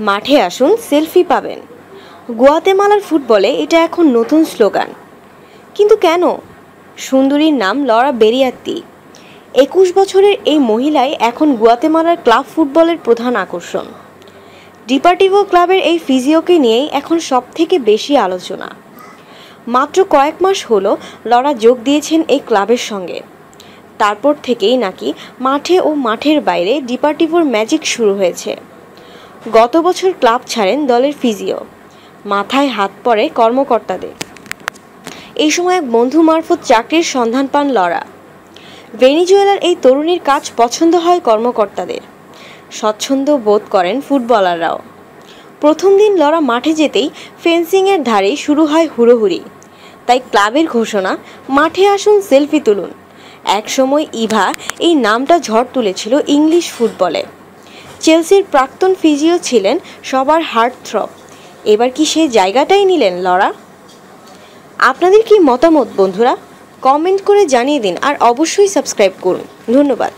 মাঠে আসুন, সেলফি পাবেন। গুয়াতেমালার ফুটবলে এটা এখন নতুন স্লোগান। কিন্তু কেন? সুন্দরীর নাম লরা বেরিয়াত্তি। একুশ বছরের এই মহিলাই এখন গুয়াতেমালার ক্লাব ফুটবলের প্রধান আকর্ষণ। ডিপার্টিভো ক্লাবের এই ফিজিওকে নিয়েই এখন সব থেকে বেশি আলোচনা। মাত্র কয়েক মাস হলো লরা যোগ দিয়েছেন এই ক্লাবের সঙ্গে। তারপর থেকেই নাকি মাঠে ও মাঠের বাইরে ডিপার্টিভোর ম্যাজিক শুরু হয়েছে। গত বছর ক্লাব ছাড়েন দলের ফিজিও। মাথায় হাত পড়ে কর্মকর্তাদের। এই সময় এক বন্ধু মারফত চাকরির সন্ধান পান লরা। ভেনিজুয়েলার এই তরুণীর কাজ পছন্দ হয় কর্মকর্তাদের। স্বচ্ছন্দ বোধ করেন ফুটবলাররাও। প্রথম দিন লড়া মাঠে যেতেই ফেন্সিংয়ের ধারেই শুরু হয় হুড়োহুড়ি। তাই ক্লাবের ঘোষণা, মাঠে আসুন, সেলফি তুলুন। একসময় ইভা এই নামটা ঝড় তুলেছিল ইংলিশ ফুটবলে। চেলসির প্রাক্তন ফিজিও ছিলেন সবার হার্ট থ্রপ এবার কি সেই জায়গাটাই নিলেন লড়া আপনাদের কি মতামত, বন্ধুরা? কমেন্ট করে জানিয়ে দিন আর অবশ্যই সাবস্ক্রাইব করুন। ধন্যবাদ।